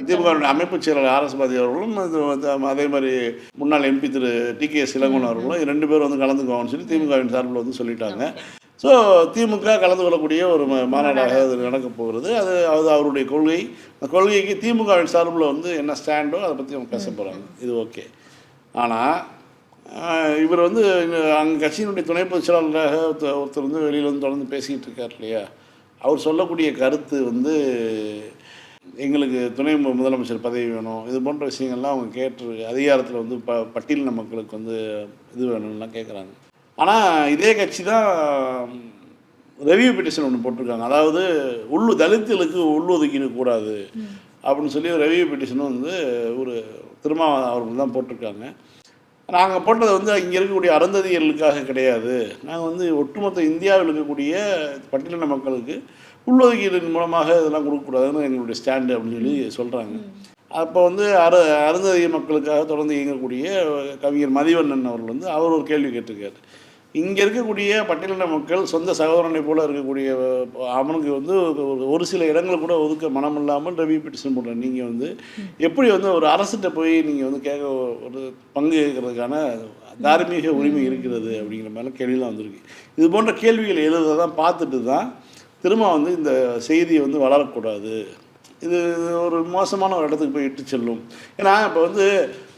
S2: திமுகவின் அமைப்பு செயலாளர் ஆர்எஸ் பாரதி அவர்களும் அது மாதிரி முன்னாள் MP Thiru T K Elangovan அவர்களும் ரெண்டு பேரும் வந்து கலந்துக்குவாங்கன்னு சொல்லி திமுகவின் சார்பில் வந்து சொல்லிட்டாங்க. ஸோ திமுக கலந்து கொள்ளக்கூடிய ஒரு மாநாடாக அது நடக்க போகிறது. அது அது அவருடைய கொள்கை. அந்த கொள்கைக்கு திமுகவின் சார்பில் வந்து என்ன ஸ்டாண்டோ அதை பற்றி அவங்க பேச போகிறாங்க இது ஓகே. ஆனால் இவர் வந்து அங்கே கட்சியினுடைய துணை பொதுச் செயலாளராக ஒருத்தர் வந்து வெளியில் வந்து தொடர்ந்து பேசிக்கிட்டு இருக்கார் இல்லையா? அவர் சொல்லக்கூடிய கருத்து வந்து எங்களுக்கு துணை முதலமைச்சர் பதவி வேணும். இது போன்ற விஷயங்கள்லாம் அவங்க கேட்டு அதிகாரத்தில் வந்து ப பட்டியலின மக்களுக்கு வந்து இது வேணும்லாம் கேட்குறாங்க ஆனால் இதே கட்சி தான் ரெவியூ பெட்டிஷன் ஒன்று போட்டிருக்காங்க. அதாவது உள்ளு தலித்துகளுக்கு உள்ளொதுக்கீடு கூடாது. அப்படின்னு சொல்லி ரெவியூ பெட்டிஷனும் வந்து ஒரு திருமா அவர்கள் தான் போட்டிருக்காங்க. நாங்கள் போட்டது வந்து இங்கே இருக்கக்கூடிய அருந்ததியர்களுக்காக கிடையாது. நாங்கள் வந்து ஒட்டுமொத்த இந்தியாவில் இருக்கக்கூடிய பட்டியலின மக்களுக்கு உள்ளொதுக்கீடின் மூலமாக இதெல்லாம் கொடுக்கக்கூடாதுன்னு எங்களுடைய ஸ்டாண்டு அப்படின்னு சொல்லி சொல்கிறாங்க அப்போ வந்து அரு அருந்ததிய மக்களுக்காக தொடர்ந்து இயங்கக்கூடிய கவிஞர் மதிவண்ணன் அவர்கள் வந்து அவர் ஒரு கேள்வி கேட்டிருக்காரு. இங்கே இருக்கக்கூடிய பட்டியலின மக்கள் சொந்த சகோதரனை போல இருக்கக்கூடிய அவனுக்கு வந்து ஒரு ஒரு சில இடங்கள் கூட ஒதுக்க மனம் இல்லாமல் ரவி பெட்டிஷன் போடுற நீங்கள் வந்து எப்படி வந்து ஒரு அரசிட்ட போய் நீங்கள் வந்து கேட்க ஒரு பங்கு கேட்கறதுக்கான தார்மீக உரிமை இருக்கிறது அப்படிங்கிற மாதிரி கேள்விலாம் வந்திருக்கு. இது போன்ற கேள்விகள் எழுதுறதான் பார்த்துட்டு தான் திரும்ப வந்து இந்த செய்தியை வந்து வளரக்கூடாது. இது ஒரு மோசமான ஒரு இடத்துக்கு போய் இட்டு செல்லும். ஏன்னா இப்போ வந்து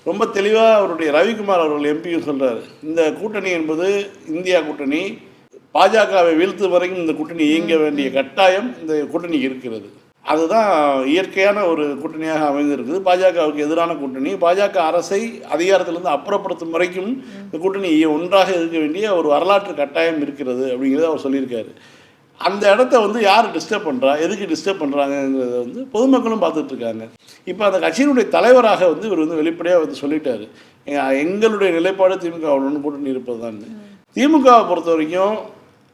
S2: ரொம்ப தெளிவாக அவருடைய ரவிக்குமார் அவர்கள் எம்பியும் சொல்றாரு. இந்த கூட்டணி என்பது இந்தியா கூட்டணி பாஜகவை வீழ்த்து வரைக்கும் இந்த கூட்டணி இயங்க வேண்டிய கட்டாயம் இந்த கூட்டணிக்கு இருக்கிறது. அதுதான் இயற்கையான ஒரு கூட்டணியாக அமைந்திருக்குது. பாஜகவுக்கு எதிரான கூட்டணி. பாஜக அரசை அதிகாரத்திலிருந்து அப்புறப்படுத்தும் வரைக்கும் இந்த கூட்டணி ஒன்றாக இருக்க வேண்டிய ஒரு வரலாற்று கட்டாயம் இருக்கிறது அப்படிங்கிறத அவர் சொல்லியிருக்காரு. அந்த இடத்த வந்து யார் டிஸ்டர்ப் பண்ணுறா எதுக்கு டிஸ்டர்ப் பண்ணுறாங்கங்கிறத வந்து பொதுமக்களும் பார்த்துட்ருக்காங்க. இப்போ அந்த கட்சியினுடைய தலைவராக வந்து இவர் வந்து வெளிப்படையாக வந்து சொல்லிட்டார். எங்களுடைய நிலைப்பாடு திமுக உடன் கூட்டணி இருப்பது தான் திமுகவை பொறுத்த வரைக்கும்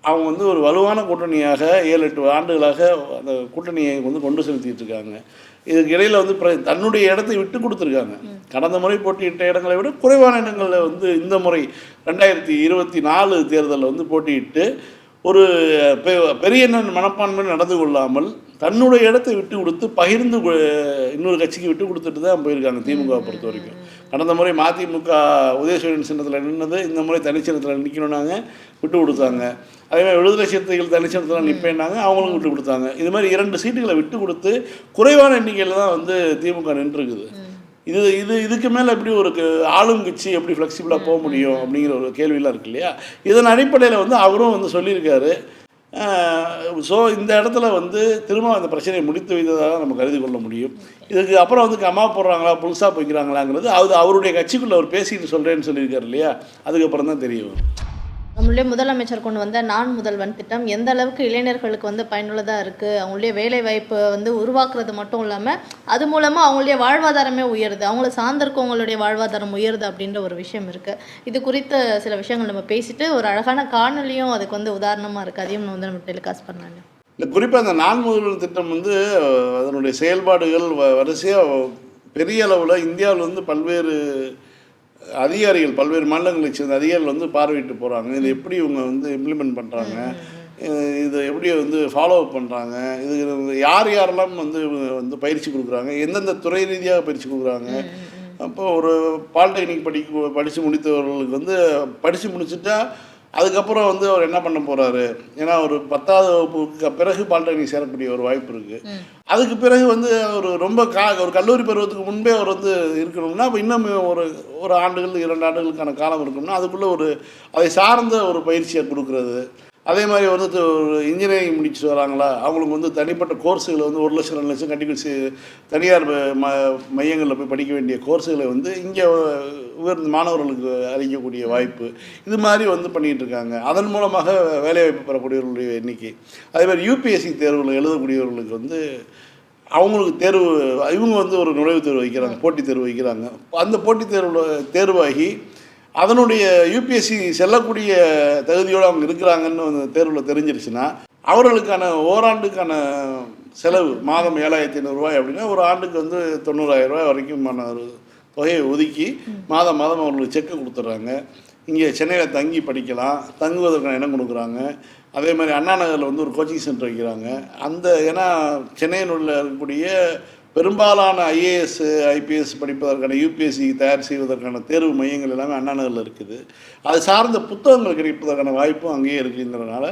S2: அவங்க வந்து ஒரு வலுவான கூட்டணியாக ஏழு எட்டு ஆண்டுகளாக அந்த கூட்டணியை வந்து கொண்டு செலுத்திட்டு இருக்காங்க இதுக்கு இடையில் வந்து பிர- தன்னுடைய இடத்தை விட்டு கொடுத்துருக்காங்க. கடந்த முறை போட்டியிட்ட இடங்களை விட குறைவான இடங்களில் வந்து இந்த முறை ரெண்டாயிரத்தி இருபத்தி நாலு தேர்தலில் வந்து போட்டியிட்டு ஒரு பெ- பெரிய மனப்பான்மை நடந்து கொள்ளாமல் தன்னுடைய இடத்தை விட்டு கொடுத்து பகிர்ந்து இன்னொரு கட்சிக்கு விட்டு கொடுத்துட்டு தான் போயிருக்காங்க திமுக பொறுத்த வரைக்கும். கடந்த முறை மதிமுக உதயசூரியன் சின்னத்தில் நின்னது இந்த முறை தனிச்சின்னத்தில் நிற்கணும்னாங்க விட்டு கொடுத்தாங்க. அதே மாதிரி விடுதலை சிறுத்தைகள் தனிச்சின்னத்தில் நிற்பேன்னாங்க அவங்களும் விட்டு கொடுத்தாங்க. இது மாதிரி இரண்டு சீட்டுகளை விட்டு கொடுத்து குறைவான எண்ணிக்கையில் தான் வந்து திமுக நின்றுருக்குது. இது இது இதுக்கு மேலே எப்படி ஒரு ஆளும் கட்சி எப்படி ஃப்ளெக்சிபிளாக போக முடியும் அப்படிங்கிற ஒரு கேள்வியெலாம் இருக்கு இல்லையா? இதன் அடிப்படையில் வந்து அவரும் வந்து சொல்லியிருக்காரு. ஸோ இந்த இடத்துல வந்து திரும்ப அந்த பிரச்சனையை முடித்து வைத்ததாக நம்ம கருதி கொள்ள முடியும். இதுக்கு அப்புறம் வந்து கமா போடுறாங்களா புதுசாக போய்க்கிறாங்களாங்கிறது அது அவருடைய கட்சிக்குள்ளே அவர் பேசிட்டு சொல்கிறேன்னு சொல்லியிருக்காரு இல்லையா? அதுக்கப்புறம் தான் தெரியும்
S1: நம்மளுடைய முதலமைச்சர் கொண்டு வந்த நான் முதல்வன் திட்டம் எந்த அளவுக்கு இளைஞர்களுக்கு வந்து பயனுள்ளதாக இருக்குது அவங்களுடைய வேலை வாய்ப்பு வந்து உருவாக்குறது மட்டும் இல்லாமல் அது மூலமாக அவங்களுடைய வாழ்வாதாரமே உயருது. அவங்கள சார்ந்திருக்கவங்களுடைய வாழ்வாதாரம் உயருது அப்படின்ற ஒரு விஷயம் இருக்குது இது குறித்த சில விஷயங்கள் நம்ம பேசிட்டு ஒரு அழகான காணொலியும் அதுக்கு வந்து உதாரணமாக இருக்குது அதையும் வந்து நம்ம டெலிகாஸ்ட் பண்ணாங்க
S2: இல்லை குறிப்பாக அந்த நான் முதல்வன் திட்டம் வந்து அதனுடைய செயல்பாடுகள் வ- வரிசையாக பெரிய அளவில் இந்தியாவில் வந்து பல்வேறு அதிகாரிகள் பல்வேறு மாநிலங்களைச் சேர்ந்த அதிகாரிகள் வந்து பார்வையிட்டு போகிறாங்க இது எப்படி இவங்க வந்து இம்ப்ளிமெண்ட் பண்ணுறாங்க இது எப்படி வந்து ஃபாலோ அப் பண்ணுறாங்க இது யார் யாரெல்லாம் வந்து வந்து பயிற்சி கொடுக்குறாங்க? எந்தெந்த துறை ரீதியாக பயிற்சி கொடுக்குறாங்க? அப்போ ஒரு பாலிடெக்னிக் படிக்க படித்து முடித்தவர்களுக்கு வந்து படித்து முடிச்சுட்டா அதுக்கப்புறம் வந்து அவர் என்ன பண்ண போறாரு? ஏன்னா ஒரு பத்தாவது வகுப்புக்கு பிறகு பாலிடெக்னிக் சேரக்கூடிய ஒரு வாய்ப்பு இருக்கு. அதுக்கு பிறகு வந்து ஒரு ரொம்ப கா ஒரு கல்லூரி பருவத்துக்கு முன்பே அவர் வந்து இருக்கணும்னா அப்போ இன்னும் ஒரு ஒரு ஆண்டுகள் இரண்டு ஆண்டுகளுக்கான காலம் இருக்கும்னா அதுக்குள்ளே ஒரு அதை சார்ந்த ஒரு பயிற்சியை கொடுக்கறது. அதே மாதிரி வந்து ஒரு இன்ஜினியரிங் முடிச்சுட்டு வராங்களா அவங்களுக்கு வந்து தனிப்பட்ட கோர்ஸுகளை வந்து ஒரு லட்சம் ரெண்டு லட்சம் கட்டி தனியார் ம- மையங்களில் போய் படிக்க வேண்டிய கோர்ஸுகளை வந்து இங்கே உயர்ந்த மாணவர்களுக்கு அளிக்கக்கூடிய வாய்ப்பு. இது மாதிரி வந்து பண்ணிகிட்டு இருக்காங்க. அதன் மூலமாக வேலைவாய்ப்பு பெறக்கூடியவர்களுடைய எண்ணிக்கை. அதே மாதிரி யூபிஎஸ்சி தேர்வில் எழுதக்கூடியவர்களுக்கு வந்து அவங்களுக்கு தேர்வு இவங்க வந்து ஒரு நுழைவுத் தேர்வு வைக்கிறாங்க போட்டித் தேர்வு வைக்கிறாங்க. அந்த போட்டித் தேர்வில் தேர்வாகி அதனுடைய யூபிஎஸ்சி செல்லக்கூடிய தகுதியோடு அவங்க இருக்கிறாங்கன்னு அந்த தேர்வில் தெரிஞ்சிருச்சுன்னா அவர்களுக்கான ஓராண்டுக்கான செலவு மாதம் ஏழாயிரத்தி ஐநூறுரூவாய் அப்படின்னா ஒரு ஆண்டுக்கு வந்து தொண்ணூறாயிரம் ரூபாய் வரைக்குமான ஒரு தொகையை ஒதுக்கி மாதம் மாதம் அவர்களுக்கு செக்கு கொடுத்துட்றாங்க. இங்கே சென்னையில் தங்கி படிக்கலாம் தங்குவதற்கான இடம் கொடுக்குறாங்க. அதே மாதிரி அண்ணா நகரில் வந்து ஒரு கோச்சிங் சென்டர் வைக்கிறாங்க. அந்த ஏன்னா சென்னையில் உள்ள இருக்கக்கூடிய பெரும்பாலான ஐஏஎஸ் ஐபிஎஸ் படிப்பதற்கான யூபிஎஸ்சி தயார் செய்வதற்கான தேர்வு மையங்கள் எல்லாமே அண்ணா நகரில் இருக்குது. அது சார்ந்த புத்தகங்கள் கிடைப்பதற்கான வாய்ப்பும் அங்கேயே இருக்குங்கிறதுனால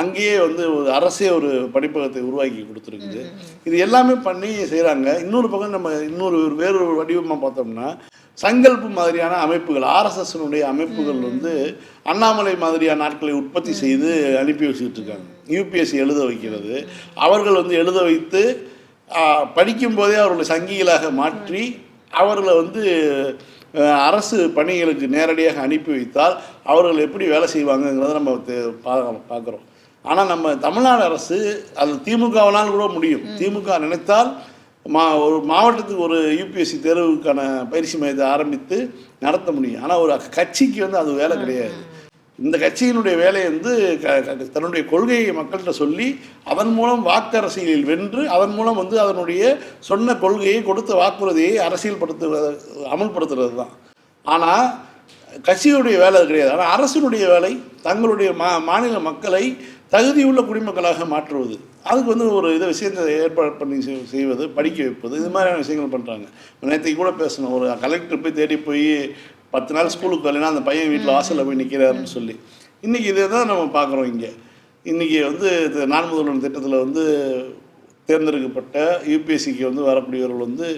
S2: அங்கேயே வந்து ஒரு அரசே ஒரு படிப்பகத்தை உருவாக்கி கொடுத்துருக்குது. இது எல்லாமே பண்ணி செய்கிறாங்க இன்னொரு பக்கம் நம்ம இன்னொரு ஒரு வேறொரு வடிவமாக பார்த்தோம்னா சங்கல்பு மாதிரியான அமைப்புகள் ஆர்எஸ்எஸ்னுடைய அமைப்புகள் வந்து அண்ணாமலை மாதிரியான நாட்களை உற்பத்தி செய்து அனுப்பி வச்சுக்கிட்டு இருக்காங்க. யூபிஎஸ்சி எழுத வைக்கிறது. அவர்கள் வந்து எழுத வைத்து படிக்கும்போதே அவர்களை சங்கிகளாக மாற்றி அவர்களை வந்து அரசு பணிகளுக்கு நேரடியாக அனுப்பி வைத்தால் அவர்கள் எப்படி வேலை செய்வாங்கங்கிறத நம்ம பார்க்கலாம் பார்க்குறோம். ஆனால் நம்ம தமிழ்நாடு அரசு அது திமுகவினால் கூட முடியும். திமுக நினைத்தால் மா ஒரு மாவட்டத்துக்கு ஒரு யூபிஎஸ்சி தேர்வுக்கான பயிற்சி மையத்தை ஆரம்பித்து நடத்த முடியும். ஆனால் ஒரு கட்சிக்கு வந்து அது வேலை கிடையாது. இந்த கட்சியினுடைய வேலை வந்து க- தன்னுடைய கொள்கையை மக்கள்கிட்ட சொல்லி அதன் மூலம் வாக்கு அரசியலில் வென்று அதன் மூலம் வந்து அதனுடைய சொன்ன கொள்கையை கொடுத்த வாக்குறுதியை அரசியல்படுத்துகிறது அமல்படுத்துறது தான். ஆனால் கட்சியுடைய வேலை கிடையாது. ஆனால் அரசினுடைய வேலை தங்களுடைய மா மாநில மக்களை தகுதியுள்ள குடிமக்களாக மாற்றுவது. அதுக்கு வந்து ஒரு இதை விஷயத்தை ஏற்பாடு பண்ணி செய்வது படிக்க வைப்பது இது மாதிரியான விஷயங்கள் பண்ணுறாங்க நேற்றைக்கு கூட பேசணும் ஒரு கலெக்டர் போய் தேடி போய் பத்து நாள் ஸ்கூலுக்கு வரலைன்னா அந்த பையன் வீட்டில் வாசலில் போய் நிற்கிறாருன்னு சொல்லி. இன்றைக்கி இதை தான் நம்ம பார்க்குறோம் இங்கே. இன்றைக்கி வந்து நான் முதல்வன் திட்டத்தில் வந்து தேர்ந்தெடுக்கப்பட்ட யூபிஎஸ்சிக்கு வந்து வரக்கூடியவர்கள் வந்து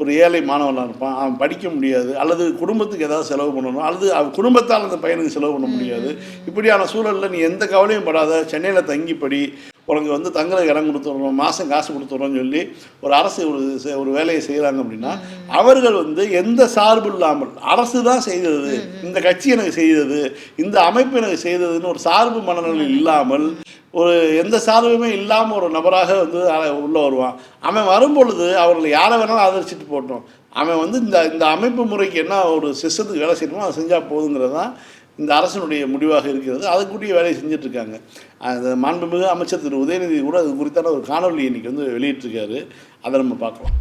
S2: ஒரு ஏழை மாணவனாக இருப்பான். அவன் படிக்க முடியாது. அல்லது குடும்பத்துக்கு ஏதாவது செலவு பண்ணணும். அல்லது அவன் குடும்பத்தால் அந்த பையனுக்கு செலவு பண்ண முடியாது. இப்படியான சூழலில் நீ எந்த கவலையும் படாத. சென்னையில் தங்கி படி உனக்கு வந்து தங்குற இடம் கொடுத்துட்றோம் மாதம் காசு கொடுத்துட்றோம்னு சொல்லி ஒரு அரசு ஒரு செ- ஒரு வேலையை செய்கிறாங்க அப்படின்னா அவர்கள் வந்து எந்த சார்பு இல்லாமல் அரசு தான் செய்தது இந்த கட்சி எனக்கு செய்தது இந்த அமைப்பு எனக்கு செய்ததுன்னு ஒரு சார்பு மனநிலை இல்லாமல் ஒரு எந்த சார்புமே இல்லாமல் ஒரு நபராக வந்து உள்ளே வருவான். அவன் வரும்பொழுது அவர்களை யாரை வேணாலும் ஆதரிச்சுட்டு போட்டோம். அவன் வந்து இந்த இந்த அமைப்பு முறைக்கு என்ன ஒரு சிஸ்டத்துக்கு வேலை செய்யணுமோ அதை செஞ்சால் போதுங்கிறது தான் இந்த அரசனுடைய முடிவாக இருக்கிறது. அதுக்குரிய வேலையை செஞ்சிட்ருக்காங்க. அந்த மாண்புமிகு அமைச்சர் திரு உதயநிதி கூட அது குறித்தான ஒரு காணொலி இன்னைக்கு வந்து வெளியிட்டிருக்காரு. அதை நம்ம பார்க்கலாம்.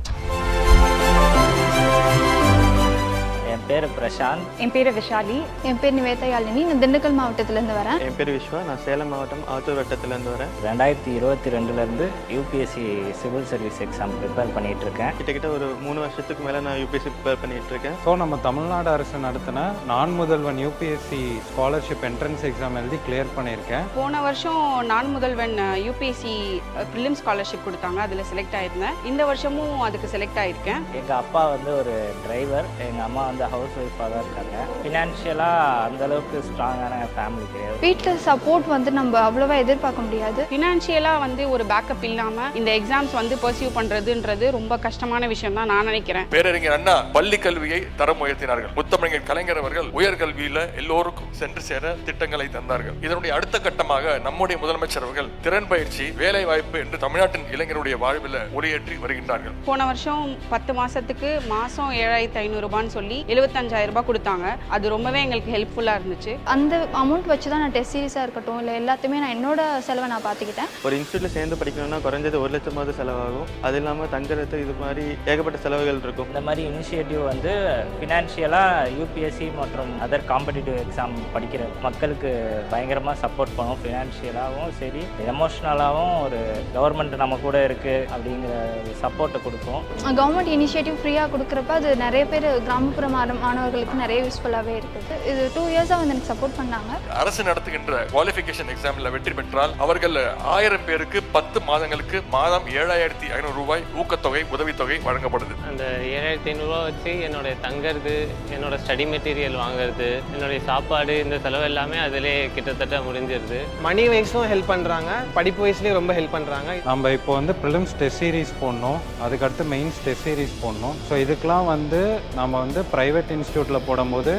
S3: என் பேர் பிரசாந்த்.
S4: என் பேர் விஷாலி. என் பேர் நிவேதா யாழினி. நான் திண்டுக்கல் மாவட்டத்திலேருந்து வரேன்.
S5: என் பேர் விஸ்வா. நான் சேலம் மாவட்டம் ஆத்தூர் வட்டத்துலேருந்து வரேன்.
S3: ரெண்டாயிரத்தி இருபத்தி ரெண்டுலேருந்து UPSC civil service exam prepare பண்ணிட்டு இருக்கேன்
S5: கிட்டத்தட்ட ஒரு மூணு வருஷத்துக்கு மேலே நான் யூபிஎஸ்சி ப்ரிப்பேர் பண்ணிட்டு இருக்கேன்
S6: ஸோ நம்ம தமிழ்நாடு அரசு நடத்தின Naan Mudhalvan UPSC scholarship entrance exam எழுதி கிளியர் பண்ணியிருக்கேன்.
S7: போன வருஷம் நான் முதல்வன் யூபிஎஸ்சி ப்ரிலிம் ஸ்காலர்ஷிப் கொடுத்தாங்க. அதில் செலக்ட் ஆயிருந்தேன். இந்த வருஷமும் அதுக்கு செலக்ட் ஆயிருக்கேன்.
S3: எங்கள் அப்பா வந்து ஒரு டிரைவர் எங்கள் அம்மா வந்து ஹவுஸ் ஒய்ஃபாக தான் இருக்காங்க. ஃபினான்ஷியலாக அந்தளவுக்கு ஸ்ட்ராங்கான ஃபேமிலி கிடையாது.
S4: வீட்டில் சப்போர்ட் வந்து நம்ம அவ்வளோவா எதிர்பார்க்க முடியாது.
S7: ஃபினான்ஷியலாக வந்து ஒரு பேக்கப் இல்லாமல் இந்த எக்ஸாம்ஸ் வந்து பர்சியூ பண்ணுறதுன்றது ரொம்ப கஷ்டமான விஷயம் தான் நான் நினைக்கிறேன்.
S8: பேரறிஞர் அண்ணா பள்ளி கல்வியை தரம் உயர்த்தினார்கள். முத்தமிழர் கலைஞர் அவர்கள் உயர்கல்வியில எல்லோருக்கும் சென்று சேர திட்டங்களை தந்தார்கள். இதனுடைய அடுத்த கட்டமாக நம்முடைய முதலமைச்சர் அவர்கள் திறன் பயிற்சி வேலை வாய்ப்பு என்று தமிழ்நாட்டின் இளைஞருடைய வாழ்வில் ஒளியேற்றி வருகின்றார்கள்.
S7: போன வருஷம் பத்து மாசத்துக்கு மாசம் ஏழாயிரத்தி ஐநூறுரூபான்னு சொல்லி எழுபத்தஞ்சாயிரம் ரூபாய் கொடுத்தாங்க. அது ரொம்பவே எங்களுக்கு ஹெல்ப்ஃபுல்லாக இருந்துச்சு.
S4: அந்த அமௌண்ட் வச்சு தான் நான் டெஸ்ட் சீரிஸாக இருக்கட்டும் இல்லை எல்லாத்தையுமே நான் என்னோட செலவை நான் பார்த்துக்கிட்டேன்.
S5: ஒரு இன்ஸ்டியூட்டில் சேர்ந்து படிக்கணும்னா குறைஞ்சது ஒரு லட்சமாவது செலவாகும். அது இல்லாமல் தங்குறது இது மாதிரி ஏகப்பட்ட செலவுகள் இருக்கும்.
S3: இந்த மாதிரி இனிஷியேட்டிவ் வந்து ஃபினான்ஷியலாக யூபிஎஸ்சி மற்றும் அதர் காம்படிட்டிவ் எக்ஸாம் படிக்கிற மக்களுக்கு பயங்கரமாக சப்போர்ட் பண்ணும். ஃபினான்ஷியலாகவும் சரி எமோஷ்னலாகவும் ஒரு கவர்மெண்ட் நம்ம கூட இருக்குது அப்படிங்கிற சப்போர்ட்டை கொடுக்கும்.
S4: கவர்மெண்ட் இனிஷியேட்டிவ் ஃப்ரீயாக கொடுக்குறப்ப அது நிறைய பேர் கிராமப்புற மாண- மாணவர்களுக்கு நிறைய யூஸ்ஃபுல்லாகவே இருக்குது. இது டூ இயர்ஸாக வந்து எனக்கு சப்போர்ட் பண்ணாங்க.
S8: அரசு நடத்துகின்ற குவாலிஃபிகேஷன் எக்ஸாம்ல வெற்றி பெற்றால் அவர்கள் ஆயிரம் பேருக்கு பத்து மாதங்களுக்கு மாதம் ஏழாயிரத்தி ஐநூறு ரூபாய் ஊக்கத்தொகை உதவித்தொகை வழங்கப்படுது.
S9: அந்த ஏழாயிரத்தி ஐநூறுரூவா வச்சு என்னுடைய தங்கறது என்னோட ஸ்டடி மெட்டீரியல் வாங்குறது என்னுடைய சாப்பாடு இந்த செலவு எல்லாமே அதிலே கிட்டத்தட்ட முடிஞ்சிருது.
S10: மணி வைஸும் ஹெல்ப் பண்ணுறாங்க படிப்பு வைஸ்லேயும் ரொம்ப ஹெல்ப் பண்ணுறாங்க
S6: நம்ம இப்போ வந்து ப்ரிலிம்ஸ் டெஸ்ட் சீரிஸ் போடணும் அதுக்கடுத்து மெயின்ஸ் டெஸ்ட் சீரிஸ் போடணும். ஸோ இதுக்கெலாம் வந்து நம்ம வந்து ப்ரைவேட் இன்ஸ்டியூட்டில் போடும்போது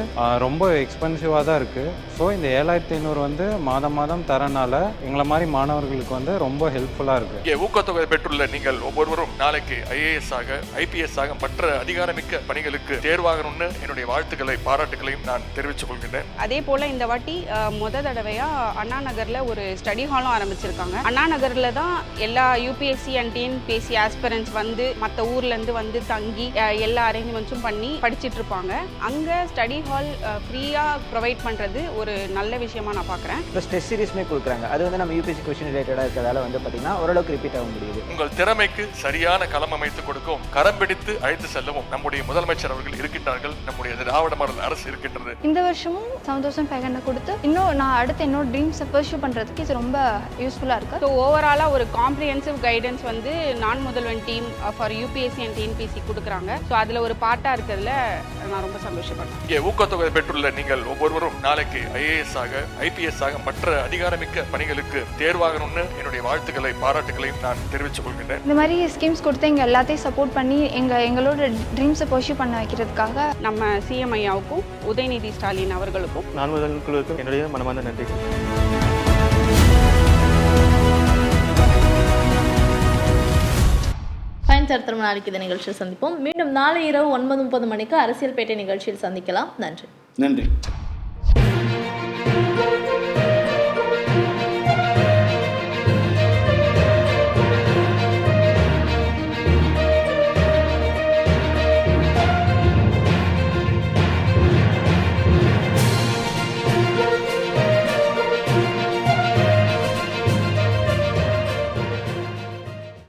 S6: ரொம்ப எக்ஸ்பென்சிவாக தான் இருக்குது ஸோ இந்த ஏழாயிரத்தி ஐநூறு வந்து மாதம் மாதம் தரனால எங்களை மாதிரி மாணவர்களுக்கு வந்து ரொம்ப ஹெல்ப்ஃபுல்லாக இருக்குது
S8: இங்கே ஊக்கத்தொகை பெற்றுள்ள நீங்கள் ஒவ்வொருவரும் நாளைக்கு ஐஏஎஸ் ஆக ஐபிஎஸ் ஆக மற்ற அதிகாரமிக்க பணிகளுக்கு தேர்வாகணும்னு என்னுடைய வாழ்த்துக்களை பாராட்டுகளையும் நான் தெரிவித்துக் கொள்கின்றேன்.
S7: அதே போல் இந்த வாட்டி முத தடவையாக அண்ணா நகரில் ஒரு ஸ்டடி ஹாலும் ஆரம்பிச்சிருக்காங்க. அண்ணா நகரில் தான் எல்லா யூபிஎஸ்சி அண்ட் டிஎன்பிஎஸ்சி ஆஸ்பிரன்ஸ் வந்து மற்ற ஊர்லேருந்து வந்து தங்கி எல்லா அரேஞ்ச்மெண்ட்ஸும் பண்ணி படிச்சிட்டு இருப்பாங்க. அங்கே ஸ்டடி ஹால் ஃப்ரீயாக ப்ரொவைட் பண்ணுறது ஒரு நல்ல விஷயமா நான் பார்க்குறேன்.
S11: ப்ளஸ் டெஸ்ட் சீரிஸுமே கொடுக்குறாங்க. அது வந்து நம்ம யூபிஎஸ்சி கொஸ்டின் ரிலேட்டடாக இருக்கிறதால வந்து பார்த்தீங்கன்னா ஓரளவுக்கு ரிப்பீட் ஆக முடியுது.
S8: உங்கள் திறமைக்கு சரியான களம் அமைத்து கொடுக்கவும் கரம் பிடித்து அழைத்து செல்லவும் நம்முடைய முதலமைச்சர் அவர்கள் இருக்கின்றார்கள். நம்முடைய திராவிட மாடல் அரசு இருக்கின்றது.
S4: இந்த வருஷமும் செவன் தௌசண்ட் ஃபைவ் ஹண்ட்ரட் கொடுத்து இன்னும் நான் அடுத்து என்னோட ட்ரீம்ஸை பர்சியூ பண்ணுறதுக்கு இது ரொம்ப யூஸ்ஃபுல்லாக இருக்குது
S7: ஸோ ஓவராலாக ஒரு காம்ப்ரிஹென்சிவ் கைடன்ஸ் வந்து Naan Mudhalvan team for UPSC and TNPSC கொடுக்குறாங்க. ஸோ அதில் ஒரு பார்ட்டாக இருக்கிறதுல நான் ரொம்ப சந்தோஷப்படுறேன்
S8: இங்கே ஊக்கத்தொகை பெற்றுள்ள நீங்கள் ஒவ்வொருவரும் நாளைக்கு ஐஏஎஸ் ஆக ஐபிஎஸ் ஆக மற்ற அதிகாரமிக்க பணிகளுக்கு தேர்வாகணும்னு என்னுடைய வாழ்த்துக்களை பாராட்டுகளையும் நான் தெரிவித்துக் கொள்கின்றேன்.
S4: இந்த மாதிரி ஸ்கீம்ஸ் கொடுத்து எங்கள் எல்லாத்தையும் சப்போர்ட் பண்ணி எங்கள் எங்களோட ட்ரீம்ஸை பர்சியூ பண்ண வைக்கிறதுக்காக
S7: நம்ம சிஎம் ஐயாவுக்கும் உதயநிதி ஸ்டாலின் அவர்களுக்கும்
S5: நான் முதல் குழுவுக்கும் என்னுடைய மனமார்ந்த நன்றி
S1: சரித்திரம் நாளைக்கு இந்த நிகழ்ச்சியில் சந்திப்போம். மீண்டும் நாளை இரவு ஒன்பது முப்பது மணிக்கு அரசியல் பேட்டை நிகழ்ச்சியில் சந்திக்கலாம். நன்றி.
S2: நன்றி.